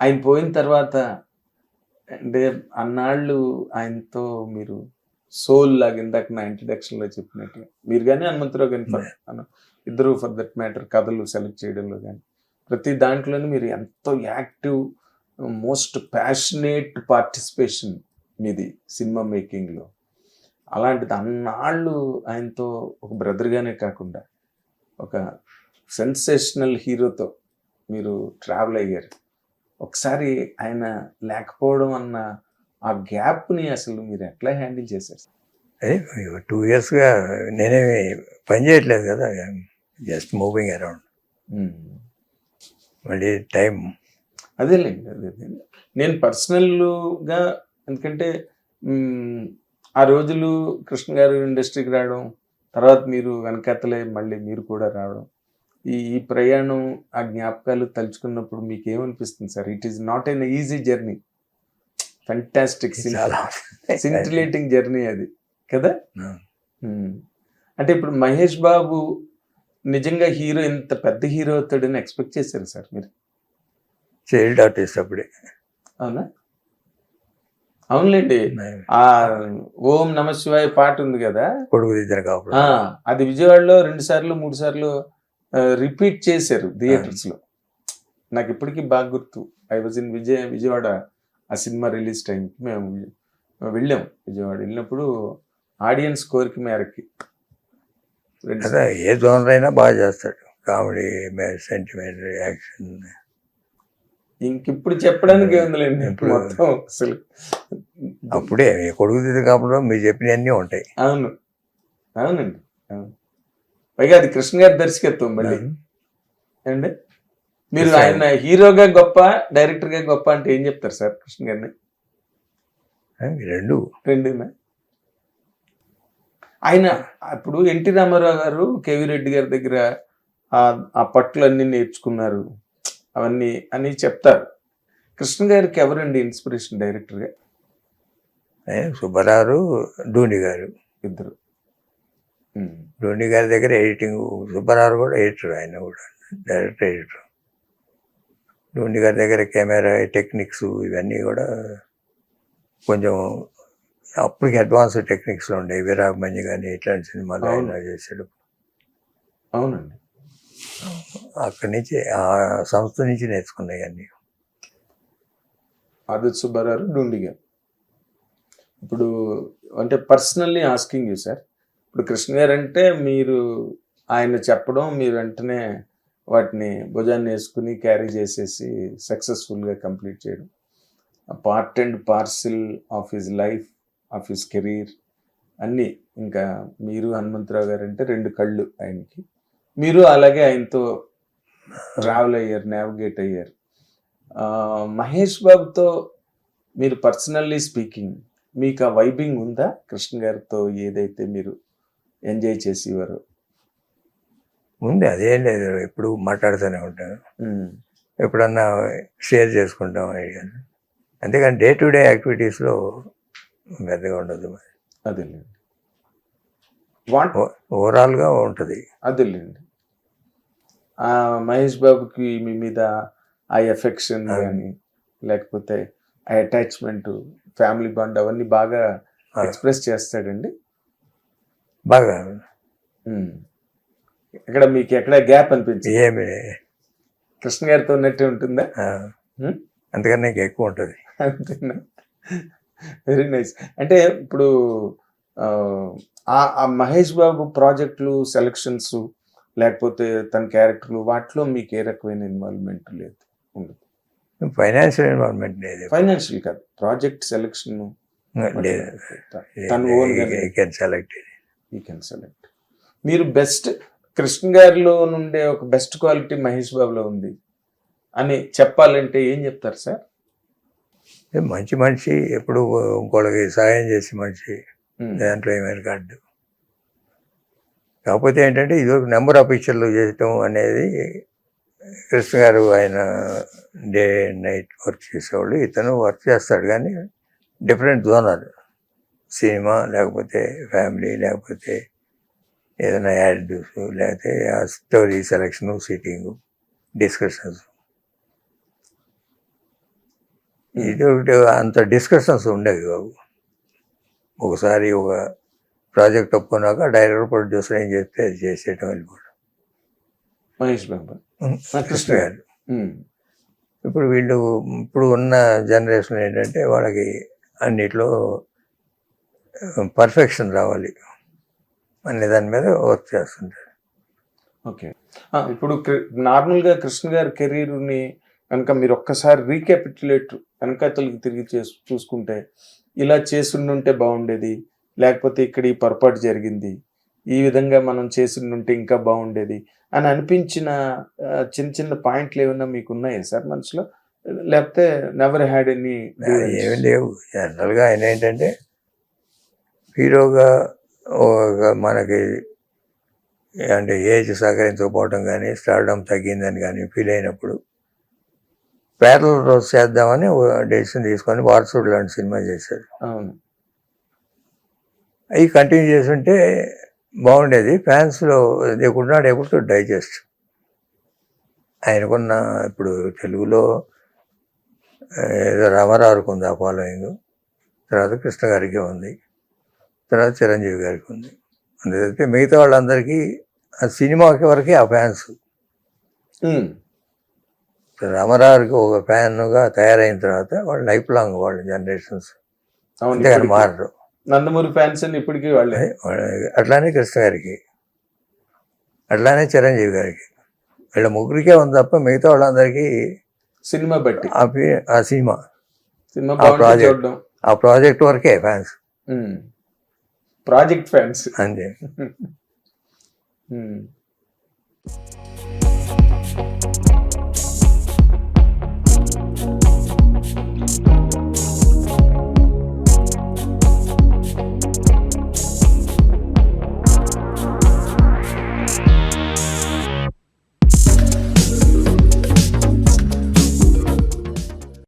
ఆయన పోయిన తర్వాత అంటే అన్నాళ్ళు ఆయనతో మీరు సోల్ లాగా ఇందాక నా ఇంట్రడక్షన్లో చెప్పినట్టు. మీరు కానీ హనుమంతరావు కానీ ఇద్దరు ఫర్ దట్ మ్యాటర్ కథలు సెలెక్ట్ చేయడంలో కానీ ప్రతి దాంట్లోనూ మీరు ఎంతో యాక్టివ్ మోస్ట్ ప్యాషనేట్ పార్టిసిపేషన్ మీది సినిమా మేకింగ్లో. అలాంటిది అన్నాళ్ళు ఆయనతో ఒక బ్రదర్గానే కాకుండా ఒక సెన్సేషనల్ హీరోతో మీరు ట్రావెల్ అయ్యారు. ఒకసారి ఆయన లేకపోవడం అన్న ఆ గ్యాప్ని అసలు మీరు ఎట్లా హ్యాండిల్ చేశారు? అదే టూ ఇయర్స్గా నేనేమి పని చేయట్లేదు కదా జస్ట్ మూవింగ్ అరౌండ్. మళ్ళీ టైం. అదేలేండి అదే. నేను పర్సనల్గా ఎందుకంటే ఆ రోజులు కృష్ణ గారు ఇండస్ట్రీకి రావడం తర్వాత మీరు వెనకతలే మళ్ళీ మీరు కూడా రావడం ఈ ప్రయాణం ఆ జ్ఞాపకాలు తలుచుకున్నప్పుడు మీకు ఏమనిపిస్తుంది sir it is not an easy journey fantastic scintillating journey అది. కదా. అంటే ఇప్పుడు మహేష్ బాబు నిజంగా హీరో ఇంత పెద్ద హీరో అవుతాడని ఎక్స్పెక్ట్ చేశారు సార్ మీరు? చైల్డ్ ఆర్టిస్ట్ అప్పుడే. అవునా? అవునులేండి. ఆ ఓం నమ శివాయ పాట ఉంది కదా? కొడుకు అది విజయవాడలో రెండు సార్లు మూడు సార్లు రిపీట్ చేశారు థియేటర్స్లో. నాకు ఇప్పటికీ బాగా గుర్తు. I was in Vijaya Vijayawada ఆ సినిమా రిలీజ్ టైంకి మేము వెళ్ళాం. విజయవాడ వెళ్ళినప్పుడు ఆడియన్స్ కోరిక మేరకి ఏ జోనర్ అయినా బాగా చేస్తాడు. కామెడీ సెంటిమెంట్ యాక్షన్ ఇంక ఇప్పుడు చెప్పడానికి ఇప్పుడు- మొత్తం అసలు. అప్పుడే కొడుకు దిద్దరు కాపుడు మీరు చెప్పినవన్నీ ఉంటాయి. అవును. అవునండి. అవును. పైగా అది కృష్ణ గారి దర్శకత్వం మళ్ళీ. అండి మీరు ఆయన హీరోగా గొప్ప డైరెక్టర్గా గొప్ప అంటే ఏం చెప్తారు సార్ కృష్ణ గారిని? రెండు. రెండునా ఆయన అప్పుడు ఎన్టీ రామారావు గారు కేవీ రెడ్డి గారి దగ్గర ఆ- ఆ పట్లు అన్ని నేర్చుకున్నారు. అవన్నీ అని చెప్తారు. కృష్ణ గారికి ఎవరండి ఇన్స్పిరేషన్ డైరెక్టర్గా? ఏ, సుబ్బారావు డూని గారు. ఇద్దరు. డూని గారి దగ్గర ఎడిటింగ్ సుబ్బారావు కూడా ఎడిటర్ ఆయన కూడా డైరెక్టర్ ఎడిటర్. డూని గారి దగ్గర కెమెరా టెక్నిక్స్ ఇవన్నీ కూడా కొంచెం అప్పటికి అడ్వాన్స్ టెక్నిక్స్లో ఉండే. వీరాభిమన్యు కానీ ఇట్లాంటి సినిమాలు ఆయన. చేశాడు. అవునండి. అక్కడి నుంచి ఆ సంస్థ నుంచి నేర్చుకున్నాయి అన్నీ. ఆదిత్ సుబ్బారావు డూండి గారు. ఇప్పుడు అంటే పర్సనల్లీ ఆస్కింగ్ యూ సార్ ఇప్పుడు కృష్ణ గారు అంటే మీరు ఆయన చెప్పడం మీరు వెంటనే వాటిని భుజాన్ని వేసుకుని క్యారీ చేసేసి సక్సెస్ఫుల్గా కంప్లీట్ చేయడం. Part and parcel of his life of his career అన్నీ ఇంకా మీరు హనుమంతరావు గారు అంటే రెండు కళ్ళు ఆయనకి. మీరు అలాగే ఆయనతో ట్రావెల్ అయ్యారు నావిగేట్ అయ్యారు. మహేష్ బాబుతో మీరు పర్సనల్లీ స్పీకింగ్ మీకు ఆ వైబింగ్ ఉందా? కృష్ణ గారితో ఏదైతే మీరు ఎంజాయ్ చేసేవారు. ఉంది అదేం లేదు ఎప్పుడు మాట్లాడుతూనే ఉంటాను. ఎప్పుడన్నా షేర్ చేసుకుంటాం ఐడియాలు అంతేగాని డే టు డే యాక్టివిటీస్లో పెద్దగా ఉండదు మరి. అదేలేండి. ఓవరాల్గా ఉంటుంది. అదేలేండి. మహేష్ బాబుకి మీ మీద ఆ ఎఫెక్షన్. కానీ లేకపోతే ఆ అటాచ్మెంట్ ఫ్యామిలీ బాండ్ అవన్నీ బాగా ఎక్స్ప్రెస్ చేస్తాడండి. బాగా. ఇక్కడ మీకు ఎక్కడ గ్యాప్ అనిపించింది. ఏమి. కృష్ణ గారితో ఉన్నట్టే ఉంటుందా? అంతకన్నా ఇంకా ఎక్కువ ఉంటుంది. అంతేనా? వెరీ నైస్ అంటే ఇప్పుడు ఆ, మహేష్ బాబు ప్రాజెక్టులు సెలక్షన్స్ లేకపోతే తన క్యారెక్టర్లు వాటిలో మీకు ఏ రకమైన ఇన్వాల్వ్మెంట్ లేదు? ఉండదు. ఫైనాన్షియల్ ఇన్వాల్వ్మెంట్ లేదు. ఫైనాన్షియల్ కాదు. ప్రాజెక్ట్ సెలక్షన్ లేదు. తన own select you can select మీరు బెస్ట్ కృష్ణ గారిలో నుండే ఒక బెస్ట్ క్వాలిటీ మహేష్ బాబులో ఉంది అని చెప్పాలంటే ఏం చెప్తారు సార్ మంచి మనిషి ఎప్పుడు ఇంకోళ్ళకి సహాయం చేసి మనిషి ఉమ్. దాంట్లో ఏమైనా కాదు కాకపోతే ఏంటంటే ఇది ఒక నెంబర్ ఆఫ్ పిక్చర్లు చేయటం అనేది కృష్ణ గారు ఆయన డే నైట్ వర్క్ చేసేవాళ్ళు. ఇతను వర్క్ చేస్తాడు కానీ డిఫరెంట్ జోనర్ సినిమా లేకపోతే ఫ్యామిలీ లేకపోతే ఏదైనా యాడ్ లేకపోతే ఆ స్టోరీ సెలెక్షన్ సిట్టింగ్ డిస్కషన్స్. ఇది ఒకటి అంత డిస్కషన్స్ ఉండేవి బాబు. ఒకసారి ఒక ప్రాజెక్ట్ ఒప్పుకున్నాక డైరెక్టర్ ప్రొడ్యూసర్ ఏం చెప్తే అది చేసేయటం వెళ్ళిపోవడం. మహేష్ బాబు. కృష్ణ గారు. ఇప్పుడు వీళ్ళు ఇప్పుడు ఉన్న జనరేషన్ ఏంటంటే వాళ్ళకి అన్నిట్లో పర్ఫెక్షన్ రావాలి అనే దాని మీద వర్క్ చేస్తుంటారు. ఓకే. ఇప్పుడు నార్మల్గా కృష్ణ గారి కెరీర్ని కనుక మీరు ఒక్కసారి రీక్యాపిటులేట్ వెనకతలకి తిరిగి చేసు చూసుకుంటే ఇలా చేసిండుంటే బాగుండేది లేకపోతే ఇక్కడ ఈ పొరపాటు జరిగింది ఈ విధంగా మనం చేసిండుంటే ఇంకా బాగుండేది అని అనిపించిన చిన్న చిన్న పాయింట్లు ఏమైనా మీకు ఉన్నాయా సార్ మనసులో? లేకపోతే నెవర్ హ్యాడ్ ఎనీ ఏమి లేవు. జనరల్గా ఆయన ఏంటంటే హీరోగా ఒక మనకి అంటే ఏజ్ సహకరించకపోవడం కానీ స్టార్డమ్ తగ్గిందని కానీ ఫీల్ అయినప్పుడు పేర్ల రోజు చేద్దామని డెసిషన్ తీసుకొని వారసుడు లాంటి సినిమా అవును. అవి కంటిన్యూ చేస్తుంటే బాగుండేది. ఫ్యాన్స్లో ఏబుల్ టు డైజెస్ట్. ఆయనకున్న ఇప్పుడు తెలుగులో ఏదో రామారావుకి ఉంది ఆ ఫాలోయింగ్. తర్వాత కృష్ణ గారికి ఉంది. తర్వాత చిరంజీవి గారికి ఉంది. అందుకైతే మిగతా వాళ్ళందరికీ ఆ సినిమాకి వరకే ఆ ఫ్యాన్స్. రామారావుకి ఒక ఫ్యాన్గా తయారైన తర్వాత వాళ్ళు లైఫ్ లాంగ్ వాళ్ళ జనరేషన్స్ అంతేగాని. మారరు. నందమూరి ఫ్యాన్స్ ఇప్పటికీ వాళ్ళే. అట్లానే కృష్ణ గారికి అట్లానే చిరంజీవి గారికి. వీళ్ళ ముగ్గురికే ఉంది తప్ప మిగతా వాళ్ళందరికీ సినిమా బట్టి. ఆ సినిమా సినిమా. చూడడం. ఆ ప్రాజెక్ట్ వరకే ఫ్యాన్స్. ప్రాజెక్ట్ ఫ్యాన్స్ అంతే Hmm.